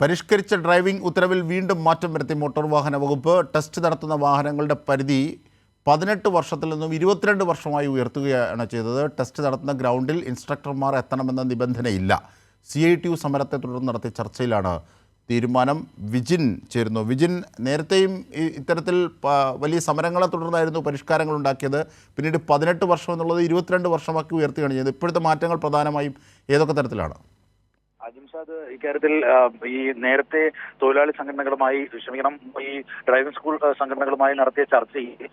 പരിഷ്കരിച്ച ഡ്രൈവിംഗ് ഉത്തരവിൽ വീണ്ടും മാറ്റം വരുത്തി മോട്ടോർ വാഹന വകുപ്പ്. ടെസ്റ്റ് നടത്തുന്ന വാഹനങ്ങളുടെ പരിധി പതിനെട്ട് വർഷത്തിൽ നിന്നും ഇരുപത്തിരണ്ട് വർഷമായി ഉയർത്തുകയാണ് ചെയ്തത്. ടെസ്റ്റ് നടത്തുന്ന ഗ്രൗണ്ടിൽ ഇൻസ്ട്രക്ടർമാർ എത്തണമെന്ന നിബന്ധനയില്ല. സി ഐ ടി യു സമരത്തെ തുടർന്ന് നടത്തിയ ചർച്ചയിലാണ് തീരുമാനം. വിജിൻ ചേരുന്നു. വിജിൻ നേരത്തെയും ഇത്തരത്തിൽ വലിയ സമരങ്ങളെ തുടർന്നായിരുന്നു പരിഷ്കാരങ്ങൾ ഉണ്ടാക്കിയത്. പിന്നീട് പതിനെട്ട് വർഷം എന്നുള്ളത് ഇരുപത്തിരണ്ട് വർഷമാക്കി ഉയർത്തുകയാണ് ചെയ്തത്. ഇപ്പോഴത്തെ മാറ്റങ്ങൾ പ്രധാനമായും ഏതൊക്കെ തരത്തിലാണ്? അജിംഷാദ് ഇക്കാര്യത്തിൽ ഈ നേരത്തെ തൊഴിലാളി സംഘടനകളുമായി ക്ഷമിക്കണം ഈ ഡ്രൈവിംഗ് സ്കൂൾ സംഘടനകളുമായി നടത്തിയ ചർച്ചയിൽ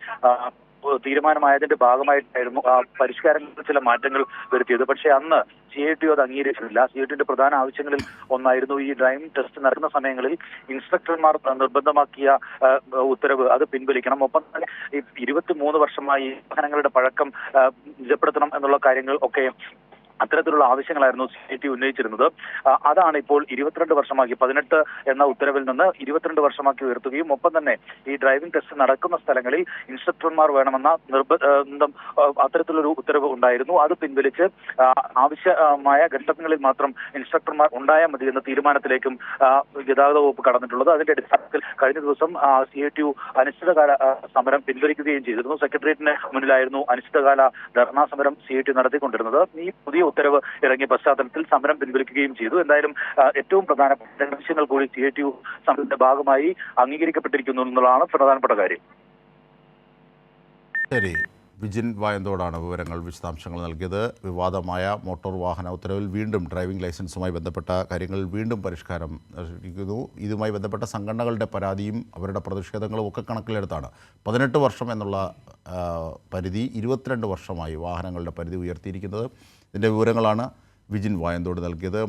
തീരുമാനമായതിന്റെ ഭാഗമായിട്ടായിരുന്നു ആ പരിഷ്കാരങ്ങളിൽ ചില മാറ്റങ്ങൾ വരുത്തിയത്. പക്ഷേ അന്ന് സി ഐ ടി അത് അംഗീകരിച്ചിട്ടില്ല സി ഐ ടിയുടെ പ്രധാന ആവശ്യങ്ങളിൽ ഒന്നായിരുന്നു ഈ ഡ്രൈവിംഗ് ടെസ്റ്റ് നടക്കുന്ന സമയങ്ങളിൽ ഇൻസ്പെക്ടർമാർ നിർബന്ധമാക്കിയ ഉത്തരവ് അത് പിൻവലിക്കണം. ഒപ്പം തന്നെ ഈ ഇരുപത്തിമൂന്ന് വർഷമായി വാഹനങ്ങളുടെ പഴക്കം നിജപ്പെടുത്തണം എന്നുള്ള കാര്യങ്ങൾ ഒക്കെ അത്തരത്തിലുള്ള ആവശ്യങ്ങളായിരുന്നു സി ഐ ടി ഉന്നയിച്ചിരുന്നത്. അതാണ് ഇപ്പോൾ ഇരുപത്തിരണ്ട് വർഷമാക്കി പതിനെട്ട് എന്ന ഉത്തരവിൽ നിന്ന് ഇരുപത്തിരണ്ട് വർഷമാക്കി ഉയർത്തുകയും ഒപ്പം തന്നെ ഈ ഡ്രൈവിംഗ് ടെസ്റ്റ് നടക്കുന്ന സ്ഥലങ്ങളിൽ ഇൻസ്ട്രക്ടർമാർ വേണമെന്ന നിർബന്ധം അത്തരത്തിലൊരു ഉത്തരവ് ഉണ്ടായിരുന്നു. അത് പിൻവലിച്ച് ആവശ്യമായ ഘട്ടങ്ങളിൽ മാത്രം ഇൻസ്ട്രക്ടർമാർ ഉണ്ടായാൽ മതി എന്ന തീരുമാനത്തിലേക്കും ഗതാഗത വകുപ്പ് കടന്നിട്ടുള്ളത്. അതിന്റെ അടിസ്ഥാനത്തിൽ കഴിഞ്ഞ ദിവസം സി ഐ ടി യു അനിശ്ചിതകാല സമരം പിൻവലിക്കുകയും ചെയ്തിരുന്നു. സെക്രട്ടേറിയറ്റിന് മുന്നിലായിരുന്നു അനിശ്ചിതകാല ധർണാ സമരം സി ഐ ടി നടത്തിക്കൊണ്ടിരുന്നത്. ഈ പുതിയ ഉത്തരവ് ഇറങ്ങിയ പശ്ചാത്തലത്തിൽ സമരം പിൻവലിക്കുകയും ചെയ്തു. എന്തായാലും ഏറ്റവും പ്രധാനപ്പെട്ട ആവശ്യങ്ങൾ കൂടി സി ഐ ടി യു സമരത്തിന്റെ ഭാഗമായി അംഗീകരിക്കപ്പെട്ടിരിക്കുന്നു എന്നുള്ളതാണ് പ്രധാനപ്പെട്ട കാര്യം. ശരി. വിജിൻ വായന്തോടാണ് വിവരങ്ങൾ വിശദാംശങ്ങൾ നൽകിയത്. വിവാദമായ മോട്ടോർ വാഹന ഉത്തരവിൽ വീണ്ടും ഡ്രൈവിംഗ് ലൈസൻസുമായി ബന്ധപ്പെട്ട കാര്യങ്ങൾ വീണ്ടും പരിഷ്കാരം ഇരിക്കുന്നു ഇതുമായി ബന്ധപ്പെട്ട സംഘടനകളുടെ പരാതിയും അവരുടെ പ്രതിഷേധങ്ങളും ഒക്കെ കണക്കിലെടുത്താണ്. പതിനെട്ട് വർഷം എന്നുള്ള പരിധി ഇരുപത്തിരണ്ട് വർഷമായി വാഹനങ്ങളുടെ പരിധി ഉയർത്തിയിരിക്കുന്നത്. ഇതിന്റെ വിവരങ്ങളാണ് വിജിൻ വായന്തോട് നൽകിയത്.